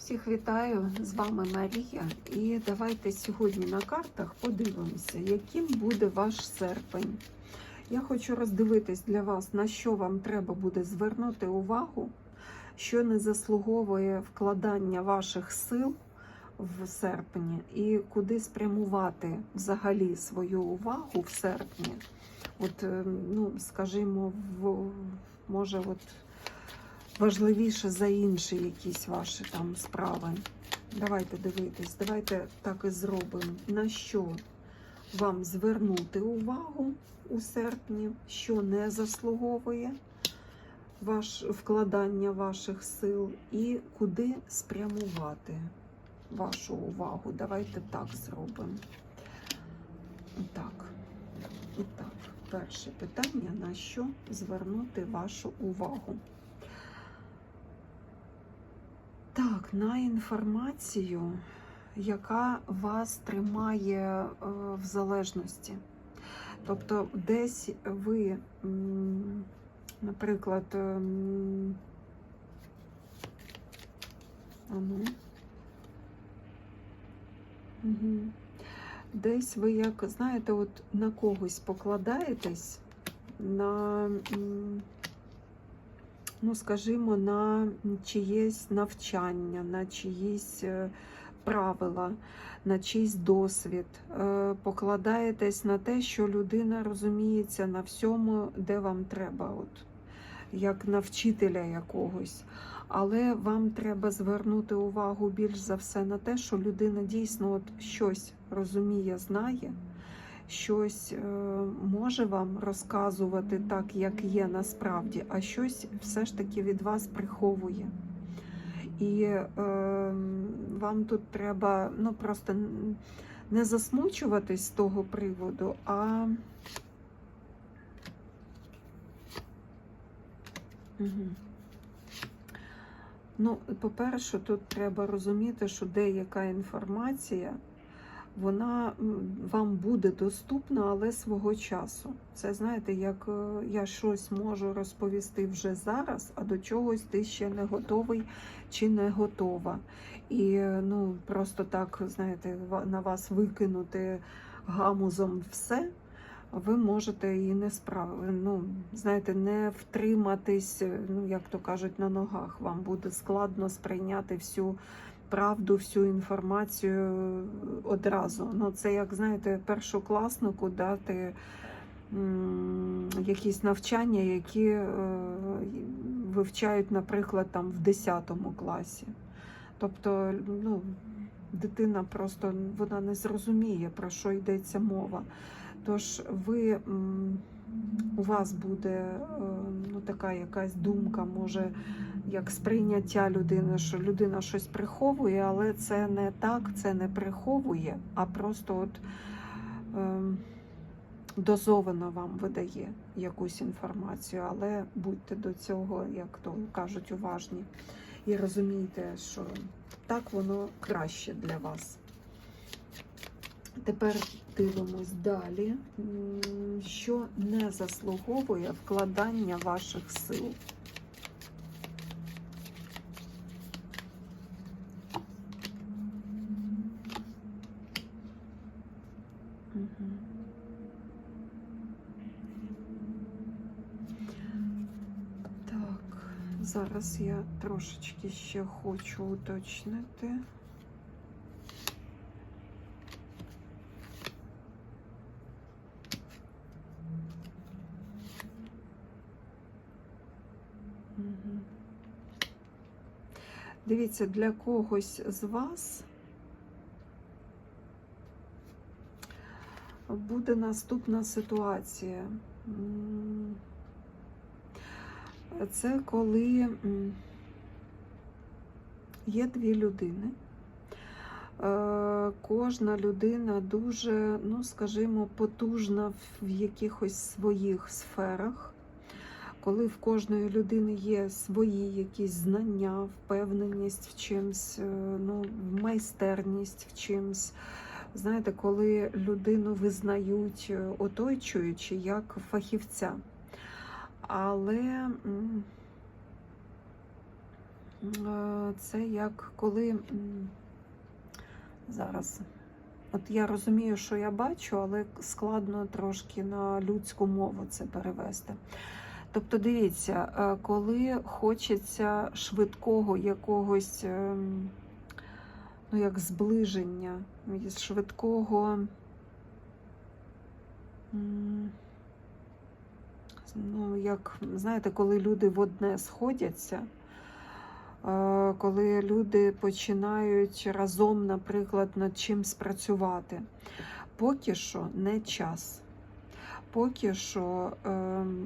Всіх вітаю! З вами Марія. І давайте сьогодні на картах подивимося, яким буде ваш серпень. Я хочу роздивитись для вас, на що вам треба буде звернути увагу, що не заслуговує вкладання ваших сил в серпні, і куди спрямувати взагалі свою увагу в серпні. От, е, ну, скажімо, в, може, от важливіше за інші якісь ваші там справи. Давайте дивитись, давайте так і зробимо. На що вам звернути увагу у серпні, що не заслуговує ваш, вкладання ваших сил, і куди спрямувати вашу увагу. Давайте так зробимо. Так. Так, перше питання: на що звернути вашу увагу? Так, на інформацію, яка вас тримає е, в залежності. Тобто, десь ви, наприклад, угу. десь ви, як знаєте, от на когось покладаєтесь, на. Ну, скажімо, на чиєсь навчання, на чиїсь е, правила, на чийсь досвід. Е, Покладаєтесь на те, що людина розуміється на всьому, де вам треба, от, як на вчителя якогось. Але вам треба звернути увагу більш за все на те, що людина дійсно от щось розуміє, знає щось е, може вам розказувати так, як є насправді, а щось все ж таки від вас приховує. І е, вам тут треба ну, просто не засмучуватись з того приводу, а Угу. Ну, по-перше, тут треба розуміти, що деяка інформація вона вам буде доступна, але свого часу. Це знаєте, як е, я щось можу розповісти вже зараз, а до чогось ти ще не готовий чи не готова. І ну просто так, знаєте, на вас викинути гамузом все. Ви можете і не справ... ну, знаєте, не втриматись, ну як то кажуть, на ногах. Вам буде складно сприйняти всю правду, всю інформацію одразу. Ну, Це, як знаєте, першокласнику дати якісь навчання, які е, вивчають, наприклад, там в 10 класі. Тобто, ну, дитина просто вона не зрозуміє, про що йдеться мова. Тож ви. У вас буде е, ну, така якась думка, може, як сприйняття людини, що людина щось приховує, але це не так, це не приховує, а просто от е, дозовано вам видає якусь інформацію. Але будьте до цього, як то кажуть, уважні. І розумійте, що так воно краще для вас. Тепер дивимось далі, що не заслуговує вкладання ваших сил. Так, я трошечки ще хочу уточнити. Дивіться, для когось з вас буде наступна ситуація. Це коли є дві людини. Е, кожна людина дуже, ну, скажімо, потужна в якихось своїх сферах коли в кожної людини є свої якісь знання, впевненість в чимсь, е, ну, майстерність в чимсь. Знаєте, коли людину визнають е, оточуючи як фахівця. Але е, це як коли зараз. От я розумію, що я бачу, але складно трошки на людську мову це перевести. Тобто, дивіться, е, коли хочеться швидкого якогось, ем, ну як зближення, швидкого. Ну, як знаєте, коли люди в одне сходяться, е, коли люди починають разом, наприклад, над чимсь працювати, поки що не час. Поки що е,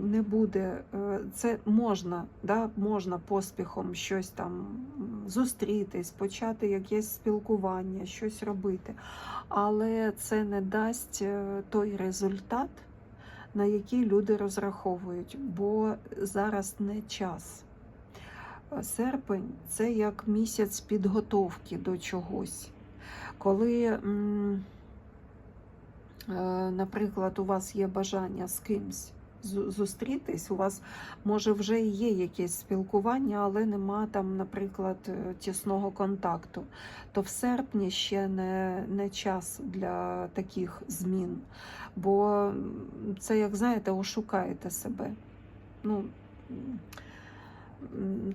не буде, е, це можна, да, можна поспіхом щось там зустрітись, почати якесь спілкування, щось робити, але це не дасть той результат, на який люди розраховують, бо зараз не час. Е, Серпень це як місяць підготовки до чогось. Коли, е, наприклад, у вас є бажання з кимсь зустрітись, у вас може вже є якесь спілкування, але нема там, наприклад, е, тісного контакту, то в серпні ще не, не час для таких змін. Бо це, як знаєте, ошукаєте себе. Ну,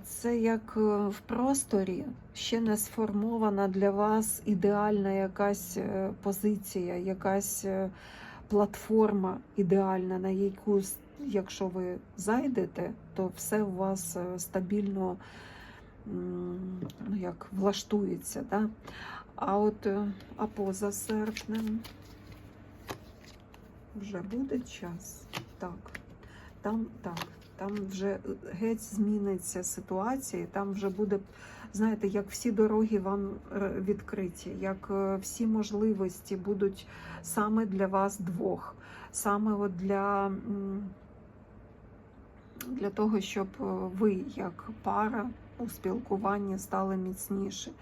це як е, в просторі ще не сформована для вас ідеальна якась е, позиція, якась платформа ідеальна, на яку, якщо ви зайдете, то все у вас е, стабільно ну, як влаштується. Да? А от е, а поза серпнем вже буде час. Так, там так, там вже геть зміниться ситуація, там вже буде, знаєте, як всі дороги вам е, відкриті, як е, всі можливості будуть саме для вас двох, саме от для, для того, щоб е, ви як пара у спілкуванні стали міцніші.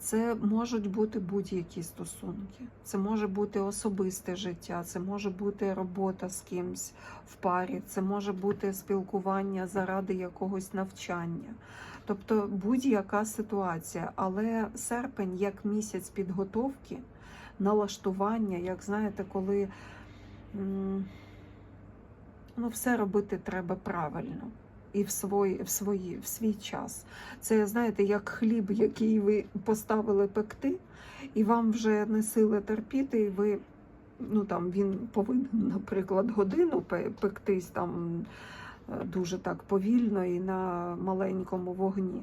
Це можуть бути будь-які стосунки. Це може бути особисте життя, це може бути робота з кимсь в парі, це може бути спілкування заради якогось навчання. Тобто будь-яка ситуація. Але серпень як місяць підготовки, налаштування, як знаєте, коли ну, все робити треба правильно. І в свої, в свої, в свій час. Це знаєте, як хліб, який ви поставили пекти, і вам вже не сили терпіти, і ви ну там він повинен, наприклад, годину пектись там дуже так повільно і на маленькому вогні.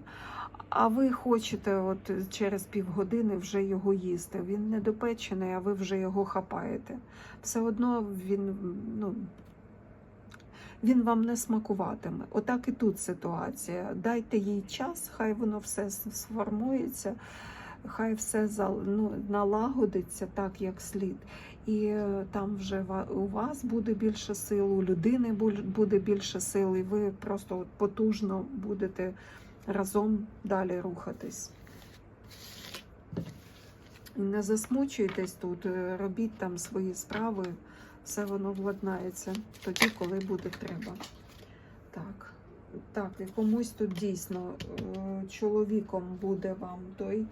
А ви хочете, от через півгодини вже його їсти. Він не допечений, а ви вже його хапаєте. Все одно він ну. Він вам не смакуватиме. Отак і тут ситуація. Дайте їй час, хай воно все сформується, хай все ну, налагодиться так, як слід. І е, там вже у вас буде більше сил, у людини буде більше сил, і ви просто потужно будете разом далі рухатись. Не засмучуйтесь тут, е, робіть там свої справи, все воно владнається тоді, коли буде треба. Так, так, і комусь тут дійсно е, чоловіком буде вам той,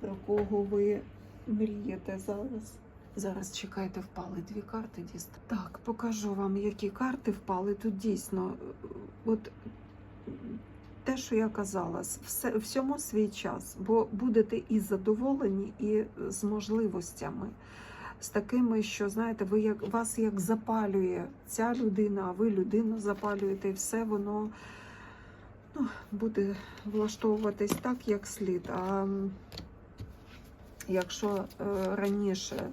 про кого ви мрієте зараз. Зараз чекайте, впали дві карти дійсно. Так, покажу вам, які карти впали. Тут дійсно, от те, що я казала, все, всьому свій час, бо будете і задоволені, і з можливостями, з такими, що знаєте, ви як вас як запалює ця людина, а ви людину запалюєте, і все воно ну, буде влаштовуватись так, як слід. А якщо е, раніше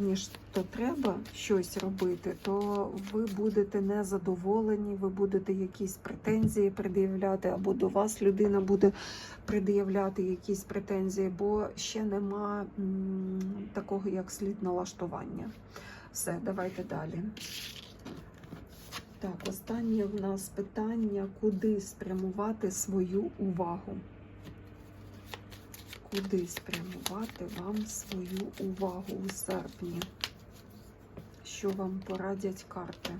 ніж то треба щось робити, то ви будете незадоволені, ви будете якісь претензії пред'являти, або до вас людина буде пред'являти якісь претензії, бо ще нема м, такого як слід налаштування. Все, давайте далі. Так, останнє в нас питання: куди спрямувати свою увагу? Куди спрямувати вам свою увагу у серпні? Що вам порадять карти?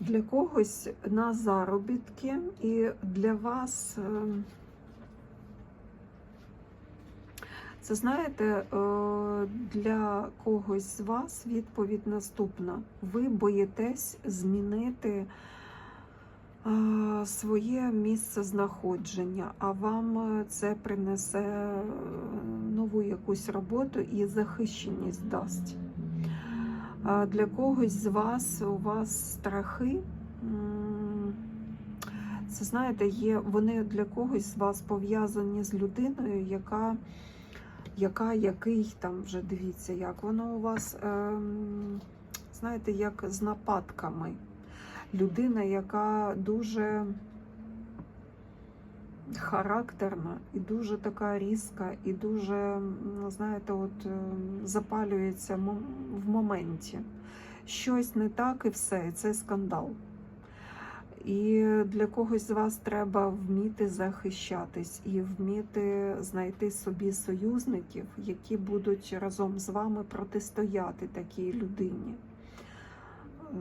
для когось на заробітки, і для вас ем, це знаєте, е, для когось з вас відповідь наступна. Ви боїтесь змінити е, своє місце знаходження, а вам е, це принесе е, нову якусь роботу і захищеність дасть. Для когось з вас у вас страхи. Це знаєте, є вони для когось з вас пов'язані з людиною, яка, яка який там вже дивіться, як воно у вас, ем, знаєте, як з нападками. Людина, яка дуже характерна і дуже така різка, і дуже, знаєте, от е, запалюється в моменті. Щось не так і все, і це скандал. І для когось з вас треба вміти захищатись і вміти знайти собі союзників, які будуть разом з вами протистояти такій людині. Е,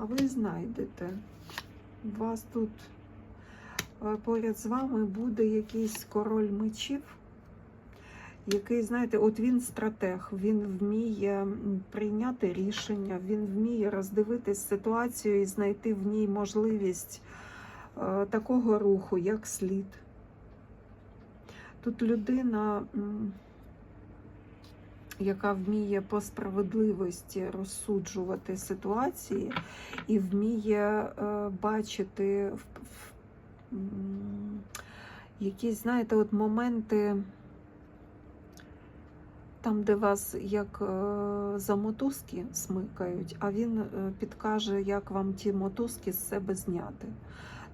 А ви знайдете. У вас тут е, поряд з вами буде якийсь король мечів, який, знаєте, от він стратег, він вміє прийняти рішення, він вміє роздивитись ситуацію і знайти в ній можливість е, такого руху, як слід. Тут людина, яка вміє по справедливості розсуджувати ситуації і вміє е, бачити в, якісь, знаєте, от моменти там, де вас як е, за мотузки смикають, а він е, підкаже, як вам ті мотузки з себе зняти.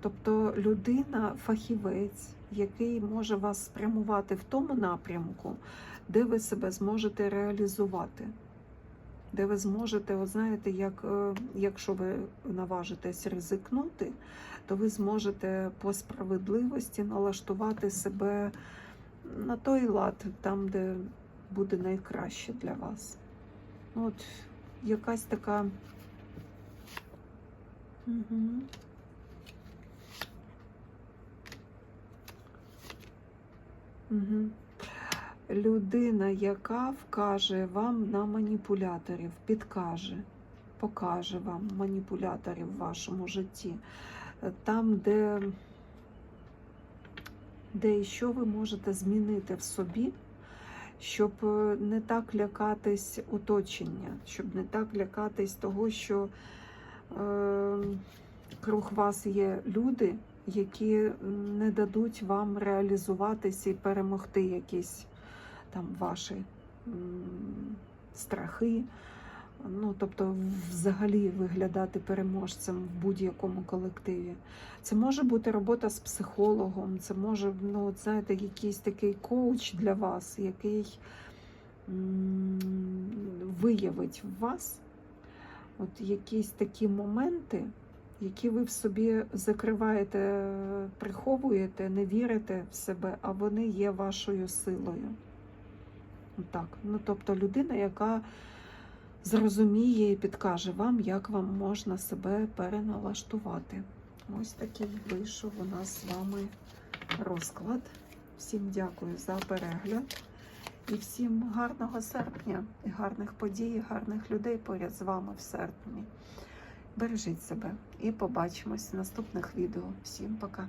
Тобто людина фахівець, який може вас спрямувати в тому напрямку, де ви себе зможете реалізувати. Де ви зможете, от знаєте, як, е, якщо ви наважитесь ризикнути, то ви зможете по справедливості налаштувати себе на той лад, там, де буде найкраще для вас. Ну, От якась така. Угу. Угу. Людина, яка вкаже вам на маніпуляторів, підкаже, покаже вам маніпуляторів в вашому житті. Там, де, де і що ви можете змінити в собі, щоб е, не так лякатись оточення, щоб не так лякатись того, що е, круг вас є люди, які не дадуть вам реалізуватись і перемогти якісь там ваші страхи. Ну, тобто, взагалі виглядати переможцем в будь-якому колективі. Це може бути робота з психологом, це може, ну, знаєте, якийсь такий коуч для вас, який виявить в вас от якісь такі моменти, які ви в собі закриваєте, приховуєте, не вірите в себе, а вони є вашою силою. Так. Ну, тобто людина, яка зрозуміє і підкаже вам, як вам можна себе переналаштувати. Ось такий вийшов у нас з вами розклад. Всім дякую за перегляд і всім гарного серпня, і гарних подій, і гарних людей поряд з вами в серпні. Бережіть себе і побачимось в наступних відео. Всім пока!